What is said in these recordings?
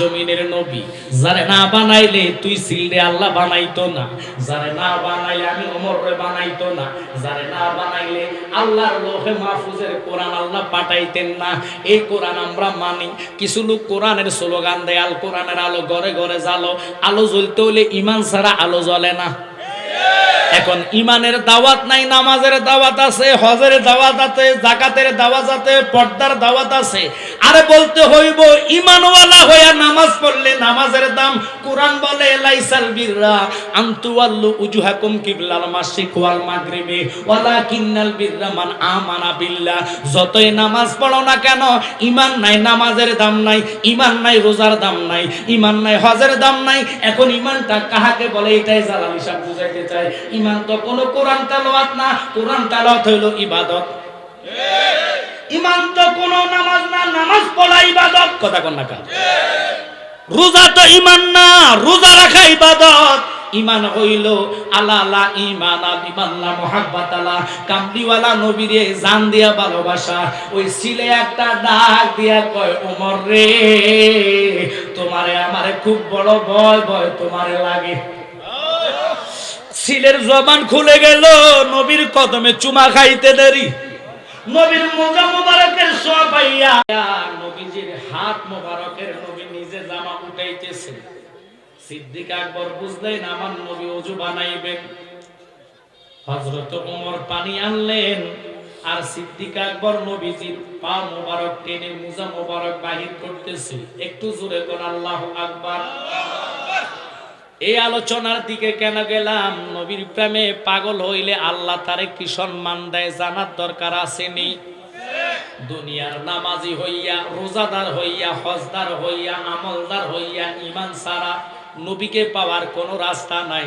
জমিনের নবী, যারে না বানাইলে তুই সিলরে আল্লাহ বানাইতো না। যারে না বানাইলে আমি ওমরে বানাইতো না। যারে না বানাইলে আল্লাহর লোহে মাহফুজের কোরআন আল্লাহ পাঠাইতেন না। এই কোরআন আমরা মানি। কিছু লোক কোরআনের স্লোগান দেয়, আল কোরআনের আলো ঘরে ঘরে জ্বালো। আলো জ্বলতে হলে ইমান ছাড়া আলো জ্বলে না। এখন ইমানের দাওয়াত নাই, নামাজের দাওয়াত আছে, হজের দাওয়াত আছে জাকাতের দাওয়াত আছে, পর্দার দাওয়াত আছে। আরে বলতে হইব ইমানওয়ালা হইয়া নামাজ পড়লে নামাজের দাম কোরআন বলে, লাইসাল বিররা আনতুয়াল্লু উজুহাকুম কিবলাল মাশরিক ওয়াল মাগরিবি, ওয়ালাকিন্নাল বিররা মান আমানা বিল্লাহ। যতই নামাজ পড়ো না কেন ইমান নাই, নামাজের দাম নাই ইমান নাই, রোজার দাম নাই ইমান নাই, হজের দাম নাই। এখন ইমানটা কাহাকে বলে, এটাই জালালি সাহেব বুঝাইতে চাই ইমান তো কোনো কোরআন তেলাওয়াত না, কোরআন তেলাওয়াত হইল ইবাদত। ইমান তো কোনো নামাজ না, নামাজ পড়া ইবাদত। কথা কোন না রোজা তো ইমান না, রোজা রাখা ইবাদত। ইমান হইল আলা আলা ইমান আল ইমান লা মোহাব্বত, আলা। কামলিওয়ালা নবীরে জান দিয়া ভালোবাসা। ওই সিলে একটা ডাক দিয়া কয়, ওমর রে, তোমারে আমারে খুব বড় ভয় ভয় তোমারে লাগে। সিলের জবান খুলে গেল, নবীর কদমে চুমা খাইতে দেরি। নবীর মোজা মোবারকের সবাইয়া নবীজির হাত মোবারকের নবী নিজে জামা উঠাইতেছে। সিদ্দিক আকবর বুঝলেন, আমার নবী অজু বানাইবেন। হযরত ওমর পানি আনলেন, আর সিদ্দিক আকবর নবীজির পা মোবারক টেনে মুজা মোবারক বাহির করতেছে। একটু জোরে আল্লাহু আকবার। এই আলোচনার দিকে কেন গেলাম? নবীর প্রেমে পাগল হইলে আল্লাহ তারে কি সম্মান দেয় জানার দরকার আসেনি। দুনিয়ার নামাজি হইয়া, রোজাদার হইয়া, হজদার হইয়া, আমলদার হইয়া ইমান সারা নবীকে পাওয়ার কোনো রাস্তা নাই।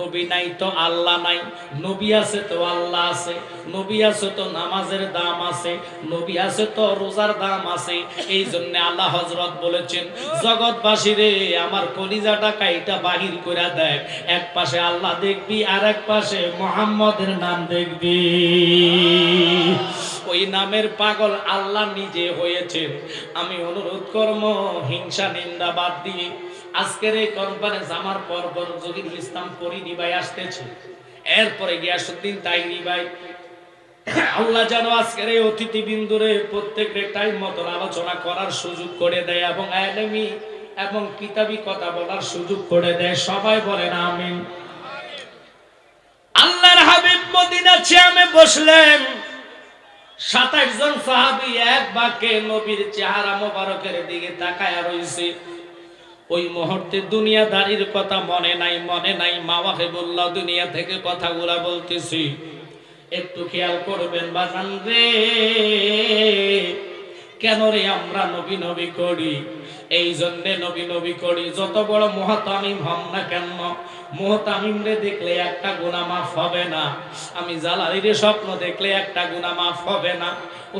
নবী নাই তো আল্লাহ নাই। নবী আছে তো আল্লাহ আছে। নবী আছে তো নামাজের দাম আছে। নবী আছে তো রোজার দাম আছে। এই জন্য আল্লাহ হজরত বলেছেন, জগৎবাসী রে, আমার কলিজাটা কাইটা বাহির করে দেখ এক পাশে আল্লাহ দেখবি, আর এক পাশে মোহাম্মদের নাম দেখবি। ওই নামের পাগল আল্লাহ নিজে হয়েছেন আমি অনুরোধ কর্ম হিংসা নিন্দা বাদ দিয়ে আজকের এই কনফারেন্স আমার পর পর জহিরুল ইসলাম ফরিদি ভাই আসতেছে। এরপরে গিয়াসুদ্দিন তাইরি ভাই আল্লাহ যেন আজকের এই অতিথি বিন্দুরে প্রত্যেকের টাইম মতন আলোচনা করার সুযোগ করে দেয় এবং আলেমি এবং কিতাবি কথা বলার সুযোগ করে দেয়। সবাই বলেন আমিন। আল্লাহর হাবিব মদিনা চেয়ামে বসলেন। সাতাশ জন সাহাবি এক বাক্যে নবীর চেহারা মোবারকের দিকে তাকায়া রইছে। ওই মুহূর্তে দুনিয়াদারির কথা মনে নাই মনে নাই। মাওয়াকে বললা দুনিয়া থেকে কথাগুলা বলতেছি। একটু খেয়াল করবেন, বাজান রে। কেন রে আমরা নবী নবী করি? এই জন্য নবী নবী করি, যত বড় মহাতামিম হম না কেন, মহাতামিম রে দেখলে একটা গুণা মাফ হবে না। আমি জালালিরে স্বপ্ন দেখলে একটা গুণা মাফ হবে না।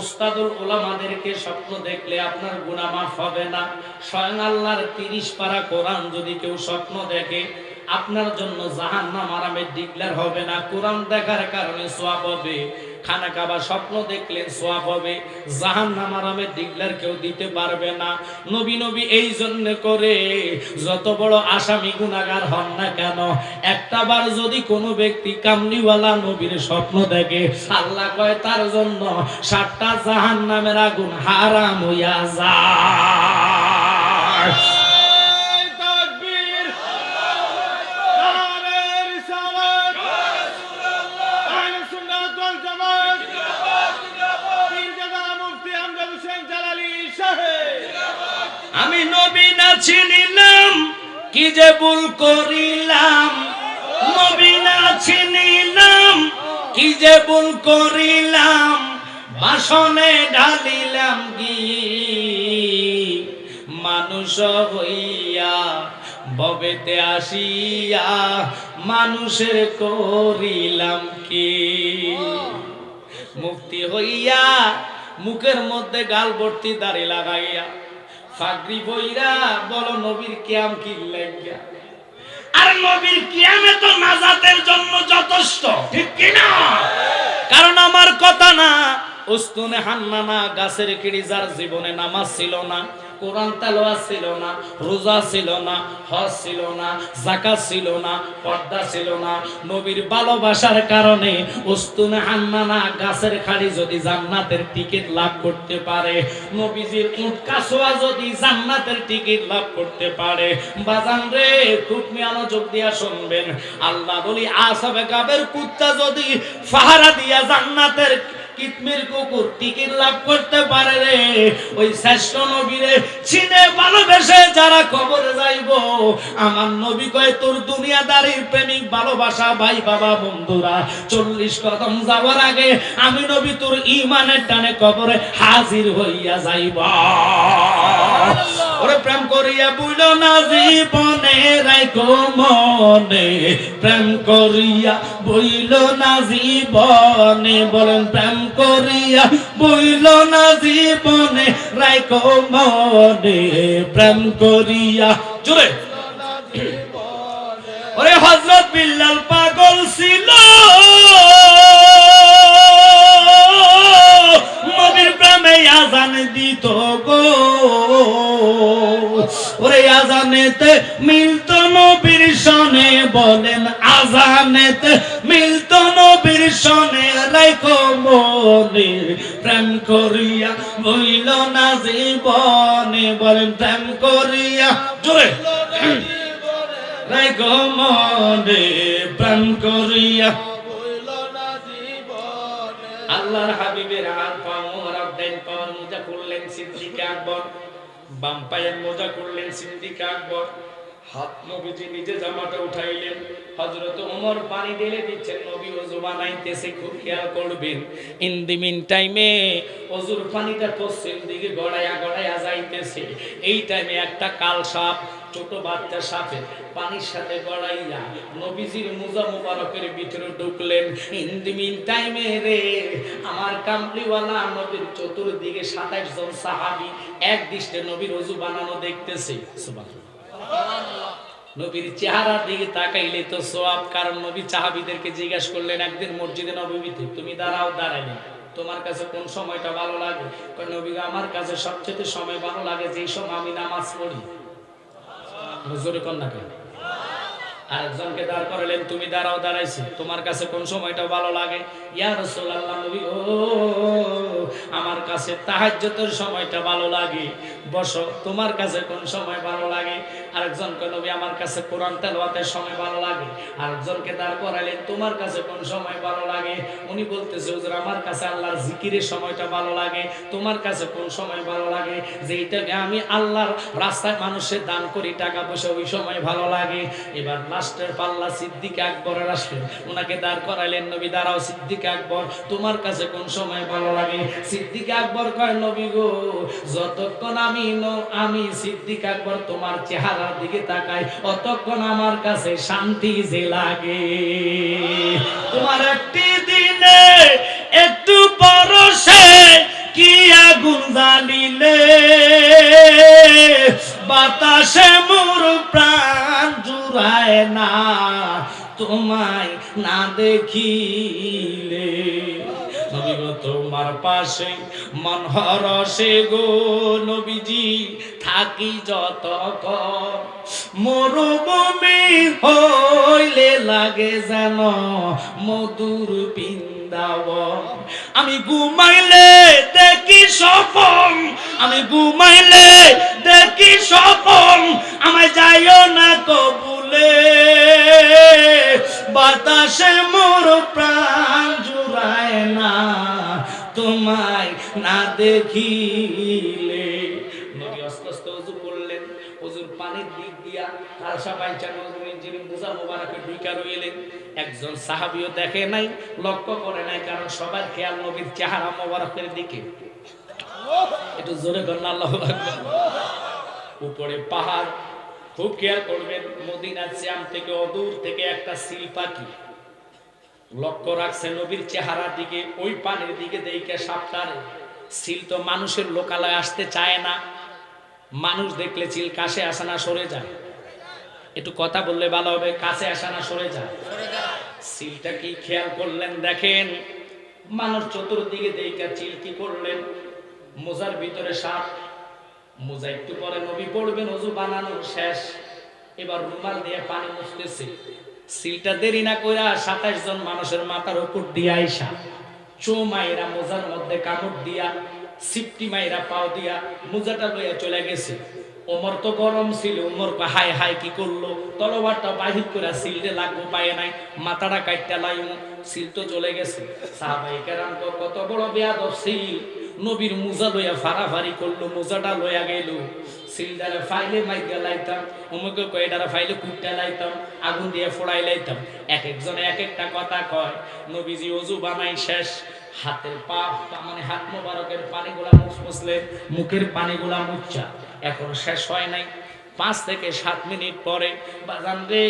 উস্তাদুল ওলামাদেরকে স্বপ্ন দেখলে আপনার গুণা মাফ হবে না। স্বয়ং আল্লাহর তিরিশ পারা কোরআন যদি কেউ স্বপ্ন দেখে, আপনার জন্য জাহান্নাম আরামের ডিক্লার হবে না। কোরআন দেখার কারণে সোয়াব হবে। খানা কাবা স্বপ্ন দেখলেন, সোয়াব হবে। জাহান্নাম আরামের ডিক্লার কেউ দিতে পারবে না। নবী নবী এই জন্য করে যত বড় আসামি গুনাগার হন না কেন, একটা বার যদি কোনো ব্যক্তি কামলিওয়ালা নবীর স্বপ্ন দেখে, আল্লাহ কয়, তার জন্য সাতটা জাহান্নামের আগুন হারাম হইয়া যায়। চিনিলাম কি যে ভুল করিলাম? নবী না চিনিলাম কি যে ভুল করিলাম? বাসনে ঢালিলাম কি মানুষ হইয়া, ববেতে আসিয়া মানুষের করিলাম কি? মুক্তি হইয়া মুখের মধ্যে গাল ভর্তি দাড়ি লাগাইয়া ফাগরি বইরা বলো নবীর কিয়াম কি লাগিয়া? আর নবীর কিয়ামে তো নাজাতের জন্য যথেষ্ট ঠিক কি না? কারণ আমার কথা না উস্তুনে হান্নানা গাছের কিড়ি যার জীবনে নামাজ ছিল না। কোরআন তেলোয়া ছিল না, রোজা ছিল না, হজ ছিল না জাকাত ছিল না, পর্দা ছিল না। নবীর ভালোবাসার কারণে উস্তুনে হান্নানা গাছের খাড়ি যদি জান্নাতের টিকিট লাভ করতে পারে, নবীজির উট কাসোয়া যদি জান্নাতের টিকিট লাভ করতে পারে, বাজান রে, খুব মনোযোগ দিয়া শুনবেন। আল্লাহ বলি আসাবে গাবের কুত্তা যদি ফাহারা দিয়া জান্নাতের কিতমির কুকুর টিকিট লাভ করতে পারে রে। ওই শ্রেষ্ঠ নবীরে চিনে ভালোবেসে যারা কবরে যাইব, আমার নবী কয়, তোর দুনিয়াদারির প্রেমিক ভালোবাসা ভাই বাবা বন্ধুরা, চল্লিশ কদম যাওয়ার আগে আমি নবী তোর ইমানের টানে কবরে হাজির হইয়া যাইব। ওরে প্রেম করিয়া বুইল না জীবনে রাইকো মনে। প্রেম করিয়া বইল না জীবনে, বলেন প্রেম করিয়া বইল না জীবনে রাইকো মনে। প্রেম করিয়া জোরে ওরে হজরত বিল্লাল পাগল ছিল। আজানেতে মিলত নবীর সনে বলেন আজানেতে মিলত নবীর সনে রাইখো মনে প্রেম করিয়া বইল না জীবনে বলেন প্রেম করিয়া। জোরে। রাইখো মনে প্রেম করিয়া। আল্লাহর হাবিবের হাত পা মোহরাব দেন পাওয়ার মোজা করলেন সিদ্দিক আকবর। বাম পায়ের মোজা করলেন সিদ্দিক আকবর। হাত নবীজি নিজে জামাটা উঠাইলেন। হযরত ওমর পানি ঢেলে দিচ্ছেন, নবী ওযু বানাইতেছে খুব খেয়াল করবেন। ইন দি মিন টাইমে ওযুর পানিটা পশ্চিম দিকে গড়াইয়া গড়াইয়া যাইতেছে। এই টাইমে একটা কাল সাপ, ছোট বাচ্চা সাপে পানির সাথে গড়াইয়া নবীজির মুজা মুবারকের ভিতরে ঢুকলেন। ইন দি মিন টাইমে রে, আমার কামলিওয়ালা নবীর চতুর্দিকে সাতাশ জন সাহাবি এক দৃষ্টে নবীর ওযু বানানো দেখতেছে। সুবহানাল্লাহ। নবীর চেহারার দিকে তাকাইলে তো সোয়াব কারণ নবী চাহাবিদেরকে জিজ্ঞাসা করলেন একদিন মসজিদে নবীতে তুমি দাঁড়াও দাঁড়াইলে তোমার কাছে কোন সময়টা ভালো লাগে নবী আমার কাছে সবচেয়ে সময় ভালো লাগে যেই সময় আমি নামাজ পড়ি জোরে কন্যা কেন আরেকজনকে দাঁড় করালেন, তুমি দাঁড়াও, দাঁড়াইছি। তোমার কাছে কোন সময়টা ভালো লাগে? ইয়া রাসূলুল্লাহ নবী, ও, আমার কাছে তাহাজ্জুদের সময়টা ভালো লাগে। বসো, তোমার কাছে কোন সময় ভালো লাগে? আরেকজনকে নবী, আমার কাছে কোরআন তেলাওয়াতের সময় ভালো লাগে। আরেকজনকে দাঁড় করালেন, তোমার কাছে কোন সময় ভালো লাগে? উনি বলতেছে, হুজুর, আমার কাছে আল্লাহর জিকিরের সময়টা ভালো লাগে। তোমার কাছে কোন সময় ভালো লাগে? যেইটাকে আমি আল্লাহর রাস্তায় মানুষের দান করি, টাকা পয়সা, ওই সময় ভালো লাগে। এবার লাস্টের পাল্লা সিদ্দিক আকবরের আসলেন ওনাকে দাঁড় করাইলেন, নবী, দাঁড়াও সিদ্দিক আকবর, তোমার কাছে কোন সময় ভালো লাগে? সিদ্দিক আকবর কয়, নবী গো, যতক্ষণ আমি আমি সিদ্দিক আকবর তোমার চেহারার দিকে তাকাই, অতক্ষণ আমার কাছে শান্তি যে লাগে। তোমার একটি দিনে একটু পরশে কি আগুন জ্বালিলে? বাতাসে মোর প্রাণ জুড়ায় না, তোমায় না দেখিলে। নবী গো, তোমার পাশে মন হরসে গো, নবীজি থাকি যত মরুভূমি হইলে লাগে যেন মধুর বৃন্দাবন আমি ঘুমাইলে দেখি স্বপন আমি ঘুমাইলে দেখি স্বপন আমায় যাইও না কবুলে বাতাসে মোর প্রাণ জুড়ায় না। তোমায় না দেখিলে একজন সাহাবিও দেখে নাই, লক্ষ্য করে নাই, কারণ সবার খেয়াল নবীর চেহারা মোবারকের দিকে। একটু জোরে উপরে পাহাড়, খুব খেয়াল করবেন, মদিনার শ্যাম থেকে অদূর থেকে একটা সিল পাখি লক্ষ্য রাখছে নবীর চেহারার দিকে, ওই পানির দিকে দেখে সাপটারে সিল তো মানুষের লোকালয় আসতে চায় না। মানুষ দেখলে চিল কাছে আসে না, সরে যায় একটু কথা বললে ভালো হবে, কাছে আসে না, সরে যায় সিলটা কি খেয়াল করলেন, দেখেন? মানুষ চতুর্দিকে দেখে চিল কি করলেন? মোজার ভিতরে সাপ। মোজা একটু পরে নবী পড়বেন, অজু বানানো শেষ। এবার রুমাল দিয়ে পানি মুছতেছে। সিলটা দেরি না কইরা সাতাশ জন মানুষের মাথার উপর দিয়ে আইসা। চো মায়েরা মোজার মধ্যে কামড় দিয়া সিপটি মায়েরা পাও দিয়া মোজাটা লইয়া চলে গেছে। ওমর তো গরম ছিল, ওমর হাই হাই কি করল? তলোয়ারটা বাহির করে সিলটে লাগবো, পায়ে নাই, মাথাটা কাটতে লাইমু, সিল তো চলে গেছে। সাহাবাই কেরাম তো কত বড় বেয়াদব সিল নবীর মুজা লইয়া ফাড়াফাড়ি করল, মুজাটা লইয়া গেল। সিলডারে ফাইলে মাইকা লাইতাম অমুকে কয়ডারে ফাইলে কুটটা লাইতাম, আগুন দিয়ে ফোড়াই লাইতাম। এক একজনে এক একটা কথা কয়, নবীজি অজু বানাই শেষ। হাতের পা মানে হাত মোবারকের পানিগুলা মুছ মুছলেন মুখের পানিগুলা মুচ্ছা। এখন শেষ হয় নাই। পাঁচ থেকে সাত মিনিট পরে, বাজান রে,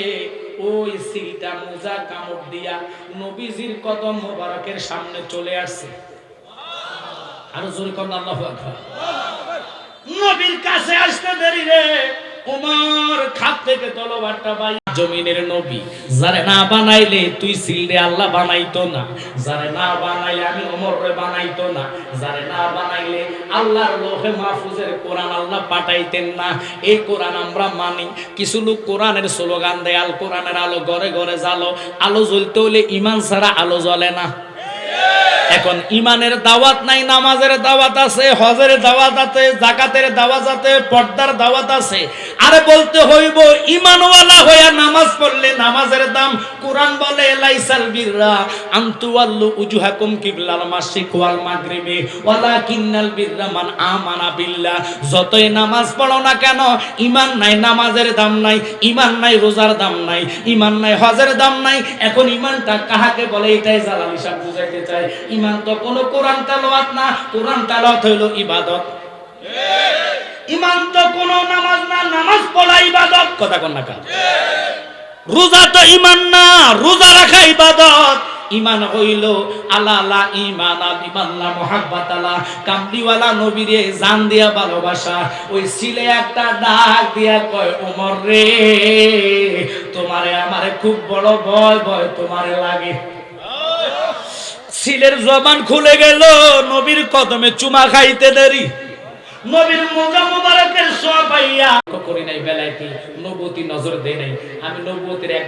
ওই সিলটা মোজা কামড় দিয়া নবীজির কদম মোবারকের সামনে চলে আসছে। আরও জোরে কর আল্লাহ নবীর কাছে আসতে দেরি রে। উমর খাপ থেকে তলোয়ারটা বাই জমিনের নবী, যারে না বানাইলে তুই সিলরে আল্লাহ বানাইতো না। যারে না বানাইলে আমি ওমর রে বানাইতো না। যারে না বানাইলে আল্লাহর লোহে মাহফুজের কোরআন আল্লাহ পাঠাইতেন না। এই কোরআন আমরা মানি। কিছু লোক কোরআনের স্লোগান দেয়, আল কোরআনের আলো ঘরে ঘরে জ্বালো। আলো জ্বলতে হলে ইমান ছাড়া আলো জ্বলে না। এখন ইমানের দাওয়াত নাই, নামাজের দাওয়াত আছে, হজের দাওয়াত আছে, জাকাতের দাওয়াত আছে, পর্দার দাওয়াত আছে। আরে বলতে হইব ইমানওয়ালা হইয়া নামাজ পড়লে নামাজের দাম কোরআন বলে, লাইসাল বিররা আনতু আল্লু উজুহাকুম কিবলাল মাশরিক ওয়াল মাগরিবি, ওয়ালাকিন্নাল বিররা মান আমানা বিল্লাহ। যতই নামাজ পড়ো না কেন ইমান নাই, নামাজের দাম নাই ইমান নাই, রোজার দাম নাই ইমান নাই, হজের দাম নাই। এখন ইমানটা কাহাকে বলে, এটাই জালালি সাহেব বুঝাইতে চাই। ইমান তো কোনো কোরআন তালাওয়াত না, কোরআন তালাওয়াত হইল ইবাদত। ইমান তো কোনো নামাজ না, নামাজ পড়া ইবাদত। কথা কোন না রোজা তো ইমান না, রোজা রাখা ইবাদত। ইমান হইল আলা ইমান ইমাল্লা মোহাব্বত আলা কামলিওয়ালা নবীরে জান দিয়া ভালোবাসা। ওই সিলে একটা ডাক দিয়া কয়, ওমর রে, তোমারে আমারে খুব বড় ভয় ভয় তোমারে লাগে। সিলের জবান খুলে গেল, নবীর কদমে চুমা খাইতে দেরি। নবীর মোজা মোবারকের করি নাই বেলাইতে নবতী নজর দেই নাই। আমি এক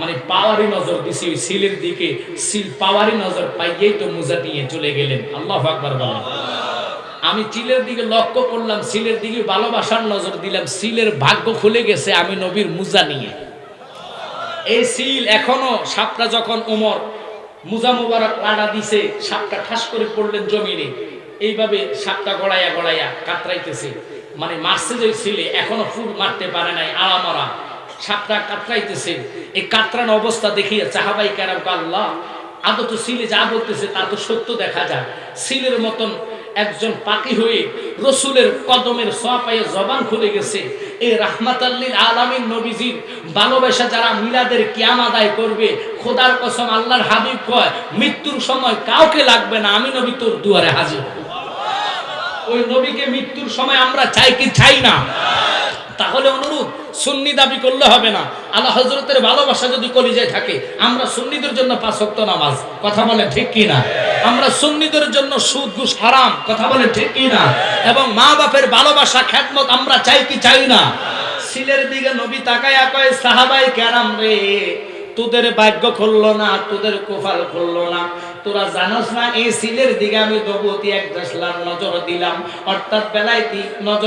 মানে পাওয়ারি নজর দিছি, ওই সিলের দিকে সিল পাওয়ারি নজর পাইয়েই তো মোজা চলে গেলেন। আল্লাহ আকবার বলেন। আমি চিলের দিকে লক্ষ্য করলাম, সিলের দিকে ভালোবাসার নজর দিলাম, সিলের ভাগ্য খুলে গেছে আমি নবীর মুজা নিয়ে। এই সিল এখনও, সাপটা যখন ওমর মুজা মুবারক লাড়া দিছে, সাপটা ঠাস করে পড়লেন জমিনে। এইভাবে সাপটা গড়াইয়া গড়াইয়া কাতরাইতেছে। মানে মারছে যে ছিলে, এখনও ফুল মারতে পারে নাই আড়ামরা সাপটা কাতরাইতেছে। এই কাতরানো অবস্থা দেখিয়ে চাহাবাই কেরাম আল্লাহ আদত সিলে যা বলতেছে তা তো সত্য দেখা যায় সিলের মতন একজন পাকি হয়ে রসুলের কদমের সোয়াপায়ে জবান খুলে গেছে। এই রাহমাতাল্লিল আলামিন নবীজির ভালোবাসা যারা মিলাদের কিয়াম আদায় করবে, খোদার কসম আল্লাহর হাবিব কয়, মৃত্যুর সময় কাউকে লাগবে না, আমি নবী তোর দুয়ারে হাজির। ওই নবীকে মৃত্যুর সময় আমরা চাই কি চাই না? তাহলে অনুরোধ সুন্নি দাবি করলে হবে না। আল্লাহ হজরতের ভালোবাসা যদি কলিজায় থাকে, আমরা সুন্নিদের জন্য পাঁচ ওয়াক্ত নামাজ। কথা বলে ঠিক কি না? আমরা সুন্নিদের জন্য সুদ, ঘুষ, হারাম, কথা বলে ঠিক কি না? এবং মা বাপের ভালোবাসা খ্যাতমত আমরা চাই কি চাই না? সিলের দিকে নবী তাকায় কয়, সাহাবাই কেরাম রে, তোদের ভাগ্য খুললো না, তোদের কোফাল খুললো না। তোরা জানোস না, এই সিলের দিকে আমি দবতি এক দশলার নজর দিলাম। অর্থাৎ বেলায় নজর